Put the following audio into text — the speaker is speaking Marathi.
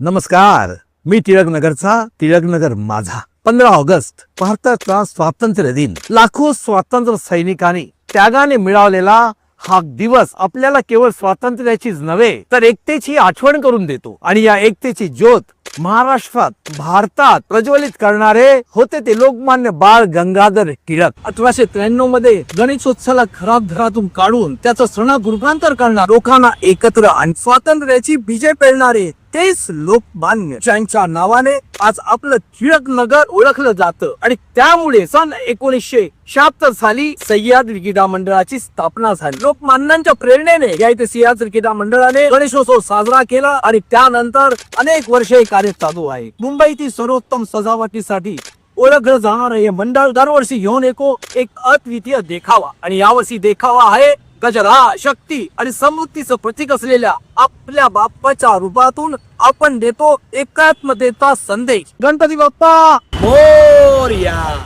नमस्कार. मी टिळकनगरचा टिळकनगर माझा. पंधरा ऑगस्ट भारताचा स्वातंत्र्य दिन. लाखो स्वातंत्र्य सैनिकांनी त्यागाने मिळवलेला हा दिवस आपल्याला केवळ स्वातंत्र्याचीच नव्हे तर एकतेची आठवण करून देतो. आणि या एकतेची ज्योत महाराष्ट्रात भारतात प्रज्वलित करणारे होते ते लोकमान्य बाळ गंगाधर टिळक. अठराशे त्र्याण्णवमध्ये गणेशोत्सवाला खराब घरातून काढून त्याचं सणात रूपांतर करणार लोकांना एकत्र आणि स्वातंत्र्याची विजय पेळणारे तेच लोकमान्य. ज्यांच्या नावाने आज आपलं टिळक नगर ओळखलं जातं आणि त्यामुळे सन एकोणीसशे शहात्तर साली सह्याद्री क्रीडा मंडळाची स्थापना झाली. लोकमान्यांच्या प्रेरणेने या इथे सह्याद्री क्रीडा मंडळाने गणेशोत्सव साजरा केला आणि त्यानंतर अनेक वर्षे कार्य चालू आहे. मुंबईतील सर्वोत्तम सजावटीसाठी ओळखलं जाणार हे मंडळ दरवर्षी घेऊन येतो एक अद्वितीय देखावा. आणि यावर्षी देखावा आहे गजरा शक्ती आणि समृद्धीचं प्रतीक असलेल्या आपल्या बाप्पाच्या रूपातून आपण देतो एकात्मतेचा संदेश. गणपती बाप्पा! मोर्या!